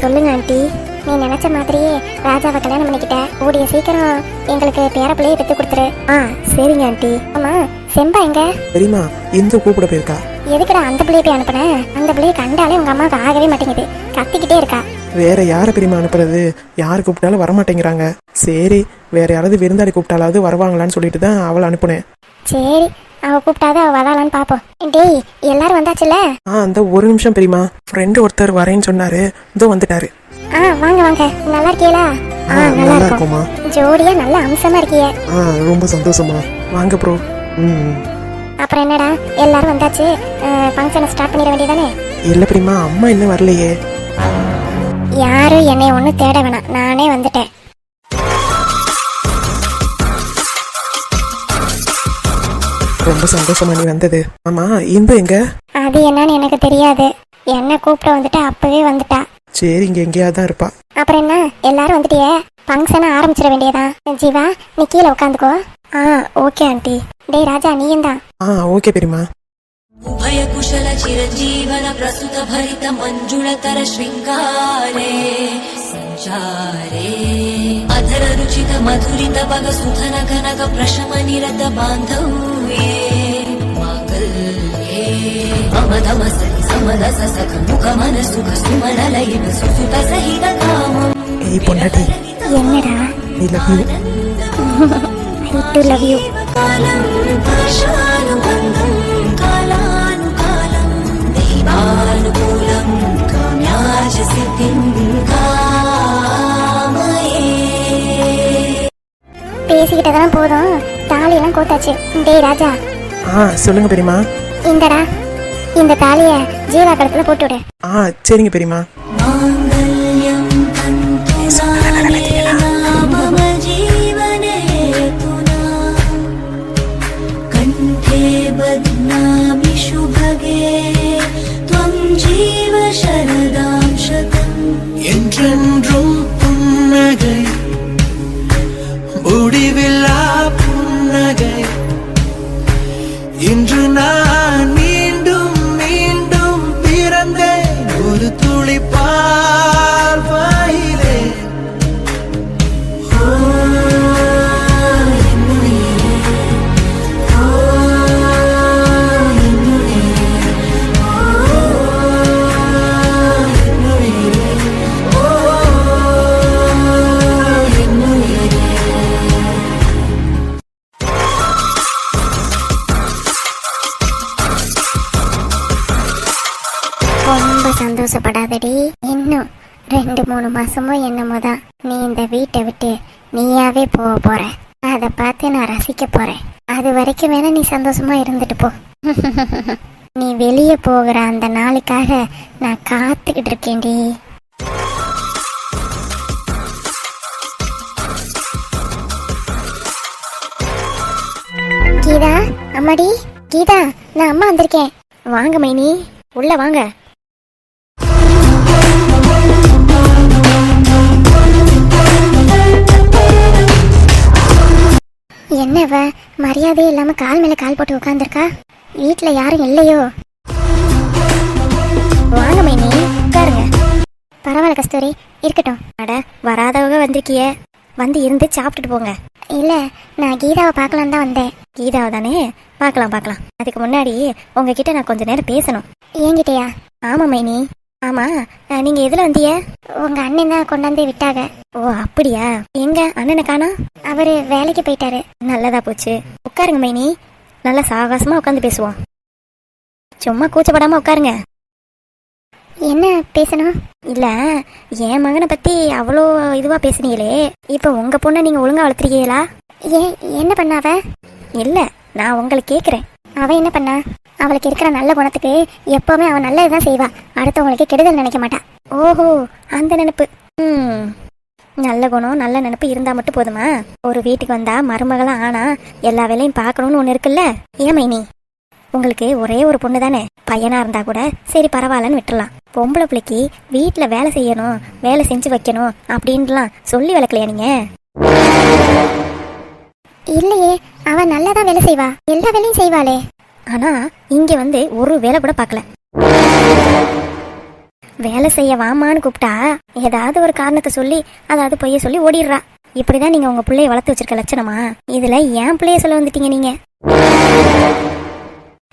சொல்லுங்க ஆண்டி. நீ நினைச்ச மாதிரியே ராஜாவை கல்யாணம் பண்ணிக்கிட்ட. கூடிய சீக்கிரம் எங்களுக்கு பேர பிள்ளையை பெற்று கொடுத்துரு. ஆ சரிங்க ஆண்டி. ஆமா செம்பா எங்க? பெரியமா எங்க கூப்பிட போயிருக்கா. எதுக்குடா அந்த பிள்ளைய போய் அனுப்புன? அந்த பிள்ளைய கண்டாலே உங்க அம்மாவுக்கு ஆகவே மாட்டேங்குது. கத்திக்கிட்டே இருக்கா. வேற யார பெரியமா அனுப்புறது? யார் கூப்பிட்டாலும் வரமாட்டேங்கிறாங்க. சரி வேற யாராவது விருந்தாளி கூப்பிட்டாலாவது வருவாங்களான்னு சொல்லிட்டு தான் அவளை அனுப்புனேன். சரி அவ கூப்பிட்டாத அவ வராளான்னு பாப்போம். டேய் எல்லாரும் வந்தாச்சுல? ஆ அந்த ஒரு நிமிஷம் பெரியமா ஃப்ரெண்டு ஒருத்தர் வரேன்னு சொன்னாரு. இதோ வந்துட்டாரு. ஆ வாங்க வாங்க. நல்லா இருக்கீங்களா ஆ, நல்லா இருக்கும். ஜோடியா நல்ல அம்சமா இருக்கீங்க. ஆ ரொம்ப சந்தோஷமா வாங்க ப்ரோ ம் அப்புறம் என்னடா? எல்லாரும் வந்தாச்சு. ஃபங்க்ஷனை ஸ்டார்ட் பண்ணிட வேண்டியதானே? இல்லை பெரியமா அம்மா இன்னும் வரலையே. யாரும் என்னை ஒன்றும் தேட வேணாம். நானே வந்துட்டேன். ரொம்ப சந்தோஷமா நீ வந்தது. ஆமா இந்து எங்க? அது என்னன்னு எனக்கு தெரியாது. என்ன கூப்பிட வந்துட்டு அப்பவே வந்துட்டா. சரி இங்க எங்கேயாவது தான் இருப்பா. அப்புறம் என்ன? எல்லாரும் வந்துட்டியே? ஃபங்க்ஷனை ஆரம்பிச்சிட வேண்டியதான் ஜீவா நீ கீழே உட்காந்துக்கோ. ஆ ஓகே ஆண்டி. டேய் ராஜா நீயும் தான். ஆ ஓகே பெரியமா उभयकुशल चिरजीवन प्रसुत भरित मञ्जुळतर शृङ्गारे सञ्चारे अधर रुचित मधुरित पग सुधन कनक प्रशम निरत बान्धौ माकल्ये अमधम सरि समद सख मुख ആനുകൂലം பேசிக்கிட்டதான் போதும். தாலியெல்லாம் கோத்தாச்சு. டேய் ராஜா. ஆ சொல்லுங்க பெரியமா இந்தடா. இந்த தாலியை ஜீவா கடத்துல போட்டு விடு ஆ சரிங்க பெரியமா 中 ரெண்டு மூணு மாசமோ என்னமோ தான். நீ இந்த வீட்டை விட்டு நீயாவே போக போற. அதை பார்த்து நான் ரசிக்க போறேன். அது வரைக்கும் வேணா நீ சந்தோஷமா இருந்துட்டு போ. நீ வெளியே போகிற அந்த நாளுக்காக நான் காத்துக்கிட்டு இருக்கேன்டி. கீதா அம்மாடி. கீதா நான் அம்மா வந்திருக்கேன். வாங்க மைனி. உள்ள வாங்க. என்னவ? மரியாதையே இல்லாம கால் மேல கால் போட்டு உட்காந்துருக்கா வீட்ல யாரும் இல்லையோ? வாங்க மைனி. உட்காருங்க. பரவாயில்ல கஸ்தூரி. இருக்கட்டும். அட வராதவங்க வந்திருக்கிய. வந்து இருந்து சாப்பிட்டுட்டு போங்க. இல்ல நான் கீதாவை பார்க்கலாம் தான் வந்தேன். கீதாவை தானே? பார்க்கலாம் பார்க்கலாம். அதுக்கு முன்னாடி உங்ககிட்ட நான் கொஞ்ச நேரம் பேசணும். என்கிட்டயா ஆமா மைனி. ஆமா நீங்க எதுல வந்தீங்க? உங்க அண்ணன் தான் கொண்டாந்து விட்டாங்க. ஓ அப்படியா? எங்க? அண்ணனை காணா? அவரு வேலைக்கு போயிட்டாரு. நல்லதா போச்சு. உட்காருங்க மைனி. நல்லா சாகசமா உட்காந்து பேசுவோம். சும்மா கூச்சப்படாம உட்காருங்க. என்ன பேசணும்? இல்ல என் மகனை பத்தி அவ்வளோ இதுவா பேசுனீங்களே. இப்போ உங்க பொண்ணை நீங்க ஒழுங்கா வளர்த்துருக்கீங்களா ஏன் என்ன பண்ண அவ? இல்ல நான் உங்களை கேக்குறேன். அவ என்ன பண்ணா? அவளுக்கு இருக்கிற நல்ல குணத்துக்கு எப்பவுமே நல்லது தான் செய்வா. அடுத்தவங்களுக்கு கெடுதல் நினைக்க மாட்டா. ஓஹோ அந்த நினைப்பு. ம். நல்ல குணம் நல்ல நினைப்பு இருந்தா மட்டும் போதுமா? ஒரு வீட்டுக்கு வந்தா மருமகளா ஆனா எல்லா வேலையும் பார்க்கணும்னு ஒன்று இருக்குல்ல? ஏன் மைனி? உங்களுக்கு ஒரே ஒரு பொண்ணு தானே பையனா இருந்தா கூட சரி பரவாயில்லன்னு விட்டுலாம் பொம்பளை பிள்ளைக்கு வீட்டுல வேலை செய்யணும் வேலை செஞ்சு வைக்கணும் அப்படின்லாம் சொல்லி வளர்க்கலையா நீங்க? இல்லையே அவன் நல்லதான் வேலை செய்வா. எல்லா வேலையும் செய்வாளே. ஆனா இங்க வந்து ஒரு வேலை கூட பார்க்கல. வேலை செய்ய வாமான்னு கூப்பிட்டா ஏதாவது ஒரு காரணத்தை சொல்லி அதாவது பொய்ய சொல்லி ஓடிடுறா. இப்படிதான் நீங்க உங்க பிள்ளைய வளர்த்து வச்சிருக்க லட்சணமா? இதுல ஏன் பிள்ளைய சொல்ல வந்துட்டீங்க நீங்க?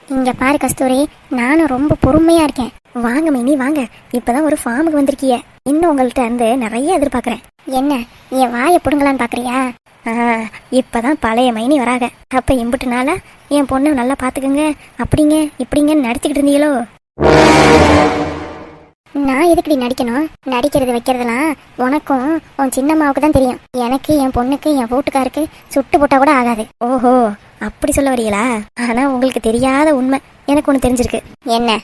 இங்க பாரு கஸ்தூரி நானும் ரொம்ப பொறுமையா இருக்கேன். வாங்க மைனி வாங்க. இப்பதான் ஒரு ஃபார்முக்கு வந்திருக்கீங்க இன்னும் உங்கள்கிட்ட இருந்து நிறைய எதிர்பார்க்கறேன். என்ன என் வாயை பிடுங்கலான்னு பாக்குறியா? இப்போ தான் பழைய மைனி வராக. அப்போ இம்புட்டுனால என் பொண்ணை நல்லா பார்த்துக்கோங்க அப்படிங்க இப்படிங்கன்னு நடிச்சுக்கிட்டு இருந்தீங்களோ? நான் எதுக்குடி நடிக்கணும்? நடிக்கிறது வைக்கிறதுலாம் உனக்கும் உன் சின்னம்மாவுக்கு தான் தெரியும். எனக்கு என் பொண்ணுக்கு என் வீட்டுக்காருக்கு சுட்டு போட்டால் கூட ஆகாது. ஓஹோ அப்படி சொல்ல வரீங்களா? ஆனால் உங்களுக்கு தெரியாத உண்மை. எனக்கு ஒன்று தெரிஞ்சிருக்கு. என்ன?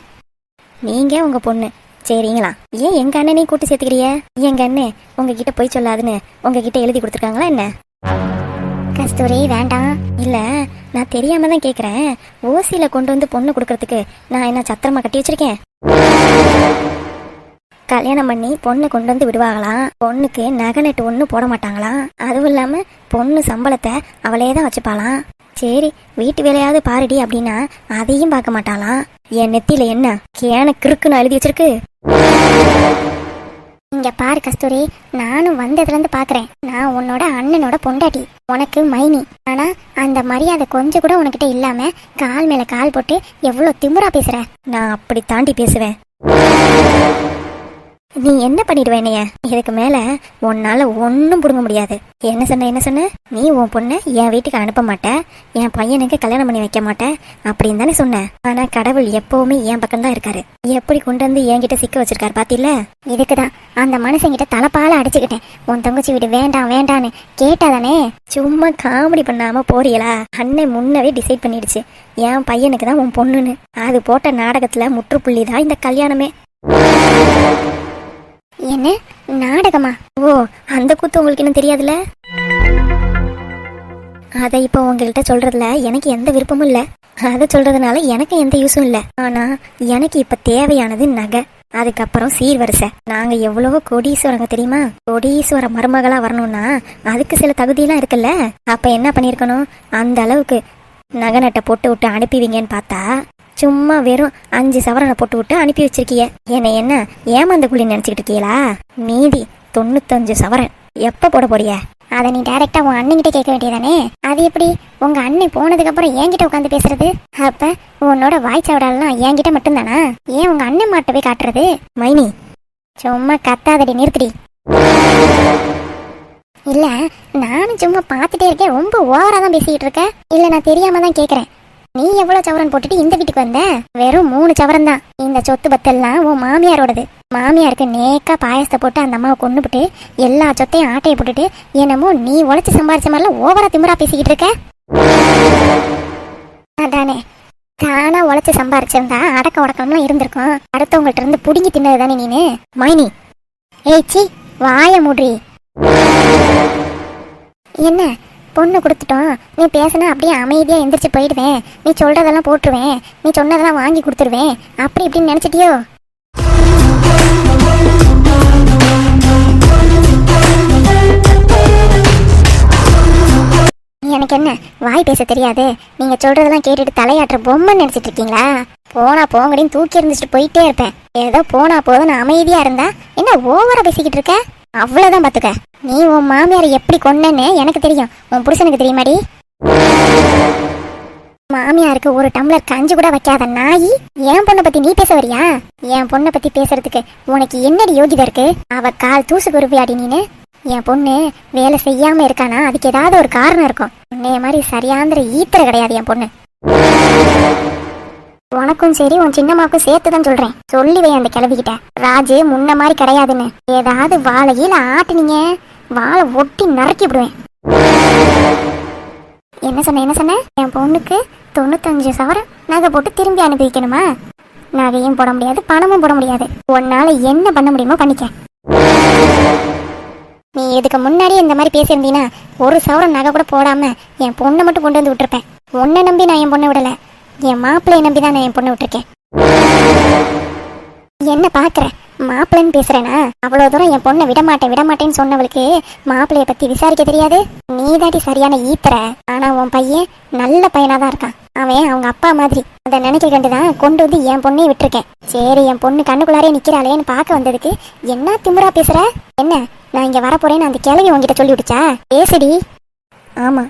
நீங்க உங்கள் பொண்ணு. சரிங்களா? ஏன் எங்க அண்ணனையும் கூட்டி சேர்த்துக்கிறிய எங்க அண்ணன் உங்ககிட்ட போய் சொல்லாதுன்னு உங்ககிட்ட எழுதி கொடுத்துருக்காங்களா என்ன? கஸ்தூரி வேண்டாம். இல்ல நான் தெரியாம தான் கேக்குறேன். ஓசியில கொண்டு வந்து பொண்ணு கொடுக்கறதுக்கு நான் என்ன சத்திரமா கட்டி வச்சிருக்கேன்? கல்யாணம் பண்ணி பொண்ணு கொண்டு வந்து விடுவாங்களாம். பொண்ணுக்கு நகை நட்டு ஒன்றும் போட மாட்டாங்களாம். அதுவும் இல்லாம பொண்ணு சம்பளத்தை அவளே தான் வச்சுப்பாளாம். சரி வீட்டு வேலையாவது பாருடி அப்படின்னா அதையும் பார்க்க மாட்டாளாம். என் நெத்தியில என்ன கேன கிறுக்குன்னு எழுதி வச்சிருக்கு? இங்க பாரு கஸ்தூரி நானும் வந்ததுல இருந்து பாக்குறேன். நான் உன்னோட அண்ணனோட பொண்டாட்டி உனக்கு மைனி. ஆனா அந்த மரியாதை கொஞ்சம் கூட உனக்கிட்ட இல்லாம கால் மேல கால் போட்டு எவ்வளவு திமுறா பேசுற? நான் அப்படி தாண்டி பேசுவேன். நீ என்ன பண்ணிடுவ என்னைய? இதுக்கு மேல உன்னால ஒன்னும் புடுங்க முடியாது. என்ன சொன்ன என்ன சொன்ன? நீ உன் பொண்ணை என் வீட்டுக்கு அனுப்ப மாட்டேன் என் பையனுக்கு கல்யாணம் பண்ணி வைக்க மாட்டேன் அப்படின்னு தானே சொன்ன. ஆனா கடவுள் எப்பவுமே என் பக்கம் தான் இருக்காரு. எப்படி கொண்டு வந்து என்கிட்ட சிக்க வச்சிருக்காரு பாத்தில இதுக்குதான். அந்த மனுஷங்கிட்ட தலைப்பால அடிச்சுக்கிட்டேன். உன் தங்கச்சி வீடு வேண்டாம் வேண்டான்னு கேட்டாதானே? சும்மா காமெடி பண்ணாம போறீங்களா அண்ணன் முன்னவே டிசைட் பண்ணிடுச்சு. என் பையனுக்கு தான் உன் பொண்ணுன்னு. அது போட்ட நாடகத்துல முற்றுப்புள்ளி தான் இந்த கல்யாணமே. என்ன? நாடகமா? ஓ அந்த கூத்து உங்களுக்கு இன்னும் தெரியாதுல்ல? அதை இப்போ உங்கள்கிட்ட சொல்றதுல எனக்கு எந்த விருப்பமும் இல்லை. அதை சொல்றதுனால எனக்கு எந்த யூஸும் இல்லை. ஆனா எனக்கு இப்ப தேவையானது நகை. அதுக்கப்புறம் சீர்வரிசை. நாங்க எவ்வளவோ கோடீஸ்வரங்க தெரியுமா? கோடீஸ்வர மருமகளா வரணும்னா அதுக்கு சில தகுதியெல்லாம் இருக்குல்ல? அப்ப என்ன பண்ணிருக்கணும் அந்த அளவுக்கு நகை நட்டை போட்டு விட்டு அனுப்பிவிங்கன்னு பார்த்தா சும்மா வெறும் அஞ்சு சவரனை போட்டு விட்டு அனுப்பி வச்சிருக்கீங்க என்னை என்ன ஏமாந்த குழி நினைச்சுக்கிட்டு இருக்கீங்களா மீதி தொண்ணூத்தஞ்சு சவரன். எப்போ போட போறிய? அதை நீ டைரக்டா உன் அண்ணன்கிட்ட கேட்க வேண்டியதானே? அது எப்படி? உங்க அண்ணன் போனதுக்கு அப்புறம் என்கிட்ட உட்காந்து பேசுறது? அப்ப உன்னோட வாய் சவடாலாம் என்கிட்ட மட்டும்தானா? ஏன் உங்க அண்ணன் மாட்ட போய் காட்டுறது? மைனி சும்மா கத்தாதடி நிறுத்திடி. இல்ல நானும் சும்மா பார்த்துட்டே இருக்கேன். ரொம்ப ஓவரா தான் பேசிக்கிட்டு இருக்கேன் இல்ல நான் தெரியாம தான் கேக்குறேன். நீ எவ்வளவு சவரன் போட்டுட்டு இந்த வீட்டுக்கு வந்த? வெறும் மூணு சவரன் தான். இந்த சொத்து பத்தெல்லாம் உன் மாமியாரோடது. மாமியாருக்கு நேக்கா பாயசத்தை போட்டு அந்த அம்மாவை கொண்டுபிட்டு எல்லா சொத்தையும் ஆட்டையை போட்டுட்டு என்னமோ நீ உழைச்சி சம்பாரிச்ச மாதிரிலாம் ஓவரா திமிரா பேசிக்கிட்டு இருக்க? அதானே. தானா உழைச்சி சம்பாரிச்சிருந்தா அடக்க உடக்கம்லாம் இருந்திருக்கும். அடுத்தவங்கள்ட்ட இருந்து புடுங்கி தின்னது தானே நீனு? மைனி. ஏய் சி வாய முடி என்ன? பொண்ணு கொடுத்துட்டோம். நீ பேசினா அப்படியே அமைதியாக எந்திரிச்சு போயிடுவேன். நீ சொல்கிறதெல்லாம் போட்டுருவேன். நீ சொன்னதெல்லாம் வாங்கி கொடுத்துருவேன். அப்படி இப்படின்னு நினச்சிட்டியோ? எனக்கு என்ன? வாய் பேச தெரியாது. நீங்க சொல்றதெல்லாம் கேட்டுட்டு தலையாட்டுற பொம்மை நினைச்சிட்டு இருக்கீங்களா? போனா போங்கடின்னு தூக்கி இருந்துட்டு போயிட்டே இருப்பேன். ஏதோ போனா போதும் நான் அமைதியா இருந்தா என்ன ஓவரா பேசிக்கிட்டு இருக்கேன் அவ்வளவுதான் பாத்துக்க. நீ உன் மாமியாரை எப்படி கொன்னேன்னு எனக்கு தெரியும். உன் புருஷனுக்கு தெரியுமாடி? மாமியாருக்கு ஒரு டம்ளர் கஞ்சி கூட வைக்காத நாயி என் பொண்ணை பத்தி நீ பேச வரியா? என் பொண்ணை பத்தி பேசுறதுக்கு உனக்கு என்னடி யோகிதா இருக்கு? அவ கால் தூசு குருவியாடி நீனு. என் பொண்ணு வேலை செய்யாம இருக்கானா? அதுக்கு ஏதாவது ஒரு காரணம் இருக்கும். உன்னைய மாதிரி சரியாந்திர ஈத்திர கிடையாது என் பொண்ணு. உனக்கும் சரி உன் சின்னம்மாவுக்கும் சேர்த்து தான் சொல்றேன். சொல்லி வை அந்த கிளவிக்கிட்ட ராஜு முன்ன மாதிரி கிடையாதுன்னு. ஏதாவது வாழையில ஆட்டுனீங்க. வாழை ஒட்டி நறுக்கி விடுவேன். என்ன சொன்ன என்ன சொன்ன? என் பொண்ணுக்கு தொண்ணூத்தஞ்சு சவரம் நகை போட்டு திரும்பி அனுப்பி வைக்கணுமா நகையும் போட முடியாது பணமும் போட முடியாது. உன்னால என்ன பண்ண முடியுமோ பண்ணிக்க. நீ இதுக்கு முன்னாடி இந்த மாதிரி பேசியிருந்தீன்னா ஒரு சவரம் நகை கூட போடாம என் பொண்ணை மட்டும் கொண்டு வந்து விட்டுருப்பேன். உன்னை நம்பி நான் என் பொண்ணை விடலை. என் மாப்பிள்ளையை நம்பி தான் நான் என் பொண்ணு விட்டுருக்கேன். என்ன பாக்குற? மாப்பிள்ளைன்னு பேசுறேனா? அவ்வளவு தூரம் என் பொண்ணை விட மாட்டேன் விட மாட்டேன்னு சொன்னவளுக்கு மாப்பிள்ளைய பத்தி விசாரிக்க தெரியாது? நீ சரியான ஈத்துற ஆனா உன் பையன் நல்ல பையனா தான் இருக்கான். அவன் அவங்க அப்பா மாதிரி. அதை நினைக்க கண்டுதான் கொண்டு வந்து என் பொண்ணையும் விட்டுருக்கேன். சரி என் பொண்ணு கண்ணுக்குள்ளாரே நிக்கிறாளேன்னு பார்க்க வந்ததுக்கு என்ன திமுறா பேசுற? என்ன நான் இங்க வரப்போறேன்னு அந்த கிழவி உன்கிட்ட சொல்லி விடுச்சா பேசுடி. ஆமா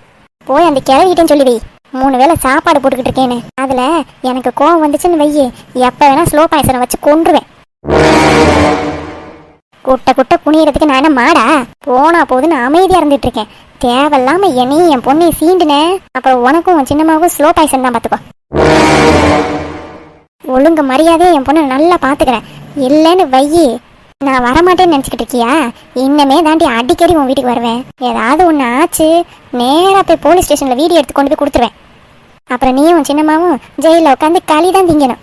போய் அந்த கிழவிகிட்டேன்னு சொல்லிடு. மூணு வேளை சாப்பாடு போட்டுக்கிட்டு இருக்கேன்னு. அதுல எனக்கு கோவம் வந்துச்சுன்னு வையே எப்ப வேணா ஸ்லோ பாய்சனை வச்சு கொன்றுவேன். குட்டை குட்டை குனியறதுக்கு நான் என்ன மாடா? போனா போதுன்னு அமைதியா இருந்துட்டு இருக்கேன். தேவையில்லாம என்னையும் என் பொண்ணையும் சீண்டுனேன் அப்புறம் உனக்கும் உன் சின்னமாவுக்கும் ஸ்லோ பாய்சன் தான் பாத்துக்கோ. ஒழுங்கு மரியாதையை என் பொண்ணை நல்லா பாத்துக்கிறேன். இல்லைன்னு வையி நான் வரமாட்டேன்னு நினச்சிக்கிட்டு இருக்கியா? இன்னமே தாண்டி அடிக்கடி உன் வீட்டுக்கு வருவேன். ஏதாவது ஒன்று ஆச்சு நேராக போய் போலீஸ் ஸ்டேஷனில் வீடியோ எடுத்து கொண்டு போய் கொடுத்துருவேன். அப்புறம் நீயும் உன் சின்னம்மாவும் ஜெயில உட்காந்து களி தான் திங்கணும்.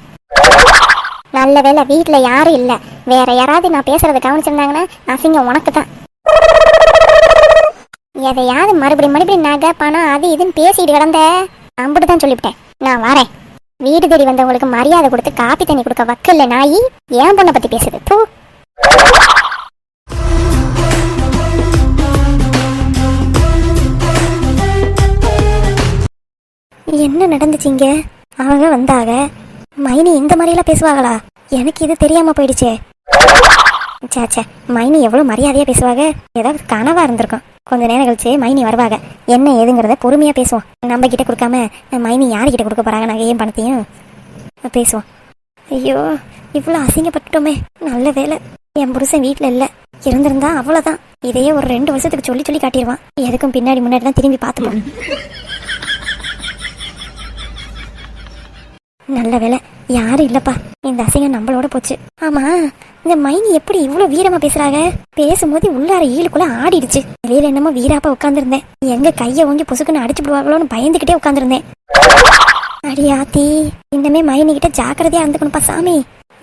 நல்ல வேளை வீட்டில் யாரும் இல்லை. வேற யாராவது நான் பேசுறத கவனிச்சிருந்தாங்கன்னா அசிங்கம் உனக்கு தான் எதையாவது மறுபடியும் மறுபடியும் நகை பணம் அது இதுன்னு பேசிட்டு கிடந்த. அம்பிட்டு தான் சொல்லிவிட்டேன். நான் வரேன். வீடு தேடி வந்தவங்களுக்கு மரியாதை கொடுத்து காப்பி தண்ணி கொடுக்க வக்கல்ல நாயி? ஏன் பொண்ணை பத்தி பேசுது? தூ. என்ன நடந்துச்சிங்க அவங்க வந்தாக மைனி இந்த மாதிரிலாம் பேசுவாங்களா? எனக்கு இது தெரியாம போயிடுச்சே. சே மைனி எவ்வளோ மரியாதையா பேசுவாங்க? ஏதாவது கனவா இருந்திருக்கும். கொஞ்ச நேரம் கழிச்சு மைனி வருவாங்க. என்ன ஏதுங்கிறத பொறுமையா பேசுவோம். நம்ம கிட்ட கொடுக்காம மைனி யாருக்கிட்ட கொடுக்க போறாங்க? நகையும் பணத்தையும் பேசுவோம். ஐயோ இவ்வளோ அசிங்கப்பட்டுட்டோமே. நல்ல வேலை என் புருஷன் வீட்டில் இல்லை. இருந்திருந்தா அவ்வளோதான் இதையே ஒரு ரெண்டு வருஷத்துக்கு சொல்லி சொல்லி காட்டிடுவான் எதுக்கும் பின்னாடி முன்னாடி தான் திரும்பி பார்த்துப்போம். நல்ல வேலை யாரும் இல்லப்பா. இந்த அசிங்கம் நம்மளோட போச்சு. ஆமா இந்த மைனி எப்படி இவ்வளோ வீரமா பேசுறாங்க? பேசும்போது உள்ளார ஈழுக்குள்ள ஆடிடுச்சு. வெளியில என்னமோ வீராப்பா உட்காந்துருந்தேன் எங்க கையை ஓங்கி பொசுக்குன்னு அடிச்சு விடுவாங்களோன்னு பயந்துகிட்டே உட்காந்துருந்தேன் அடியாத்தி இன்னமே மைனி கிட்ட ஜாக்கிரதையா இருந்துக்கணும்ப்பா சாமி.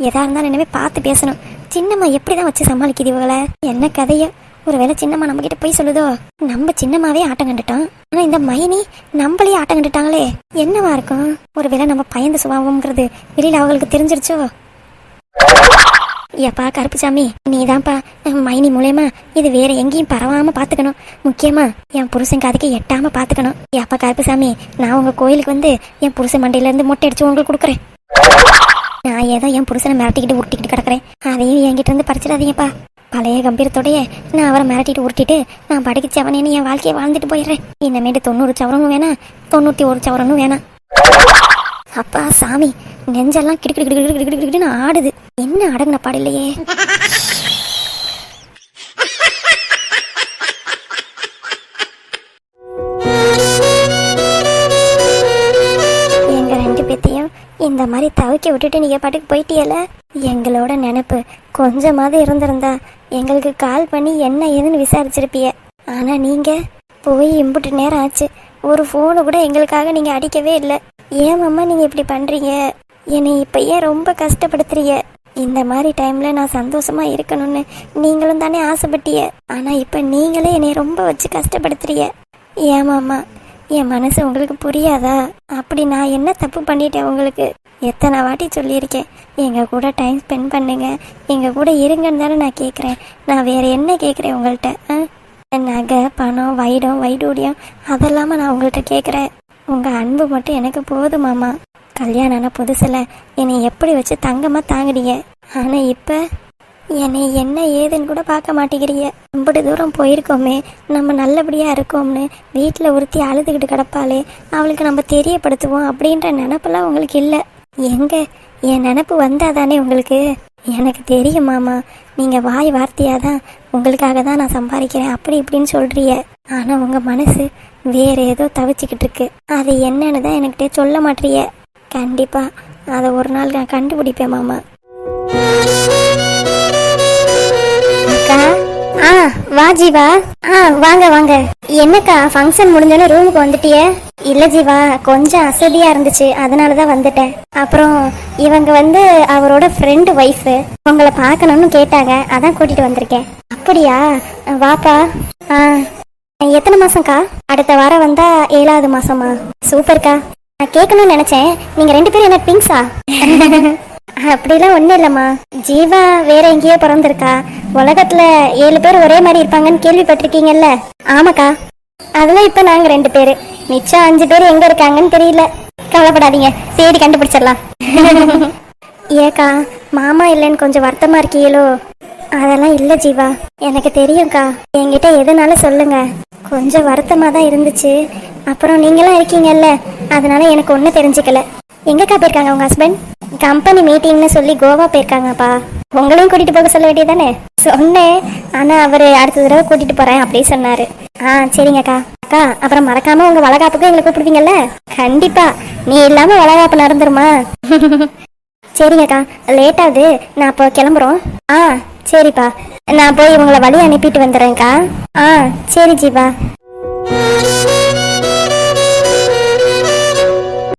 எதா இருந்தாலும் இனிமே பார்த்து பேசணும். சின்னம்மா எப்படிதான் வச்சு சமாளிக்குது இவங்கள? என்ன கதையை? ஒருவேளை சின்னம்மா நம்ம கிட்ட போய் சொல்லுதோ? நம்ம சின்னம்மாவே ஆட்டம் கண்டுட்டோம் ஆனா இந்த மைனி நம்மளே ஆட்டம் கண்டுட்டாங்களே. என்னவா இருக்கும்? ஒருவேளை நம்ம பயந்த சுபாவம்ங்கிறது வெளியில அவங்களுக்கு தெரிஞ்சிருச்சோ? ஏப்பா கருப்புசாமி நீதான்ப்பா. மைனி மூலயமா இது வேற எங்கேயும் பரவாம பாத்துக்கணும். முக்கியமா என் புருஷன் காதுக்கு எட்டாம பாத்துக்கணும். ஏப்பா கருப்புசாமி நான் உங்க கோயிலுக்கு வந்து என் புருஷன் மண்டையில இருந்து மொட்டை அடிச்சு உங்களுக்கு கொடுக்குறேன். நான் ஏதோ என் புருஷனை மிரட்டிக்கிட்டு உருட்டிக்கிட்டு கிடக்குறேன். அதையும் என்கிட்ட இருந்து பறிச்சிடாதீங்கப்பா. பழைய கம்பீரத்தோடைய நான் அவரை மிரட்டிட்டு உருட்டிட்டு நான் படிக்க சவனேன்னு என் வாழ்க்கையை வாழ்ந்துட்டு போயிடுறேன். இனிமேட்டு தொண்ணூறு சவரனும் வேணாம். தொண்ணூத்தி ஒரு சவரனும் வேணாம். அப்பா சாமி நெஞ்செல்லாம் கிடு கிடு கிடு கிடு கிடுன்னு ஆடுது. என்ன அடங்கின பாடில்லையே. எங்க ரெண்டு இந்த மாதிரி தவிக்க விட்டுட்டு நீங்க பாட்டுக்கு போயிட்டியல? எங்களோட நினைப்பு கொஞ்சமாவது இருந்திருந்தா எங்களுக்கு கால் பண்ணி என்ன ஏதுன்னு விசாரிச்சிருப்பிய. ஆனால் நீங்கள் போய் இம்புட்டு நேரம் ஆச்சு. ஒரு ஃபோனு கூட எங்களுக்காக நீங்கள் அடிக்கவே இல்லை. ஏன் மாமா நீங்கள் இப்படி பண்ணுறீங்க என்னை இப்போ ஏன் ரொம்ப கஷ்டப்படுத்துறீங்க? இந்த மாதிரி டைமில் நான் சந்தோஷமாக இருக்கணும்னு நீங்களும் தானே ஆசைப்பட்டிய ஆனால் இப்போ நீங்களே என்னை ரொம்ப வச்சு கஷ்டப்படுத்துறீங்க. ஏமாம்மா என் மனசு உங்களுக்கு புரியாதா? அப்படி நான் என்ன தப்பு பண்ணிட்டேன் உங்களுக்கு? எத்தனை வாட்டி சொல்லியிருக்கேன். எங்கள் கூட டைம் ஸ்பெண்ட் பண்ணுங்க. எங்கள் கூட இருங்கன்னு தானே நான் கேட்குறேன் நான் வேறு என்ன கேட்குறேன் உங்கள்கிட்ட ஆ? நகை பணம் வைடம் வைடூடியம் அதெல்லாமல் நான் உங்கள்கிட்ட கேட்குறேன் உங்கள் அன்பு மட்டும் எனக்கு போதுமாமா கல்யாணம் ஆனால் புதுசில். என்னை எப்படி வச்சு தங்கமாக தாங்குறீங்க ஆனால் இப்போ என்னை என்ன ஏதுன்னு கூட பார்க்க மாட்டேங்கிறீங்க. ரொம்ப தூரம் போயிருக்கோமே. நம்ம நல்லபடியாக இருக்கோம்னு வீட்டில் ஒருத்தி அழுதுகிட்டு கிடப்பாளே. அவளுக்கு நம்ம தெரியப்படுத்துவோம் அப்படின்ற நினப்பெல்லாம் உங்களுக்கு இல்லை. எங்க? என் நினப்பு வந்தாதானே உங்களுக்கு? எனக்கு தெரியும் மாமா. நீங்க வாய் வார்த்தையாதான் உங்களுக்காக தான் நான் சம்பாதிக்கிறேன். அப்படி இப்படின்னு சொல்கிறீங்க ஆனா உங்க மனசு வேற ஏதோ தவிச்சுக்கிட்டு இருக்கு. அது என்னன்னு தான் என்கிட்ட சொல்ல மாட்டீங்க. கண்டிப்பா. அதை ஒரு நாள் நான் கண்டுபிடிப்பேன் மாமா. அக்கா. ஆ வா ஜீவா. ஆ வாங்க வாங்க. என்னக்கா ஃபங்க்ஷன் முடிஞ்சோன்னு ரூமுக்கு வந்துட்டிய? இல்ல ஜீவா கொஞ்சம் அசதியா இருந்துச்சு. அதனால தான் வந்துட்டேன். அப்புறம் இவங்க வந்து அவரோட ஃப்ரெண்டு ஒய்ஃபு உங்களை பார்க்கணும்னு கேட்டாங்க. அதான் கூட்டிட்டு வந்திருக்கேன். அப்படியா? வாப்பா. ஆ. எத்தனை மாசம்க்கா? அடுத்த வாரம் வந்தா ஏழாவது மாசமா? சூப்பர்க்கா. நான் கேட்கணும்னு நினைச்சேன். நீங்க ரெண்டு பேரும் என்ன பிங்க்ஸா அப்படிலாம் ஒன்றும் இல்லைம்மா. ஜீவா வேற எங்கேயோ பிறந்திருக்கா. உலகத்துல ஏழு பேர் ஒரே மாதிரி இருப்பாங்கன்னு கேள்விப்பட்டிருக்கீங்கல்ல? ஆமாக்கா. அதுல இப்ப நாங்க ரெண்டு பேரு. மிச்சம் அஞ்சு பேர் எங்க இருக்காங்கன்னு தெரியல. கவலைப்படாதீங்க. தேடி கண்டுபிடிச்சிடலாம். ஏக்கா மாமா இல்லைன்னு கொஞ்சம் வருத்தமா இருக்கீங்களோ? அதெல்லாம் இல்ல ஜீவா. எனக்கு தெரியும்க்கா. என்கிட்ட எதுனாலும் சொல்லுங்க. கொஞ்சம் வருத்தமா தான் இருந்துச்சு. அப்புறம் நீங்களாம் இருக்கீங்கல்ல. அதனால எனக்கு ஒன்றும் தெரிஞ்சுக்கல. எங்கக்கா போயிருக்காங்க உங்க ஹஸ்பண்ட் கம்பெனி மீட்டிங்னு சொல்லி கோவா போயிருக்காங்கப்பா. உங்களையும் கூட்டிட்டு போக சொல்ல வேண்டியதானே சொன்னேன். ஆனா அவரு அடுத்த தடவை கூட்டிட்டு போறேன் அப்படி சொன்னாரு. ஆ சரிங்கக்கா அக்கா. அப்புறம் மறக்காம உங்க வளகாப்புக்கு எங்களை கூப்பிடுவீங்கல்ல? கண்டிப்பா. நீ இல்லாம வளகாப்பு நடந்துருமா? சரிங்கக்கா லேட் ஆகுது. நான் அப்போ கிளம்புறோம். ஆ சரிப்பா. நான் போய் உங்களை வழி அனுப்பிட்டு வந்துடுறேன்க்கா ஆ சரி ஜீவா.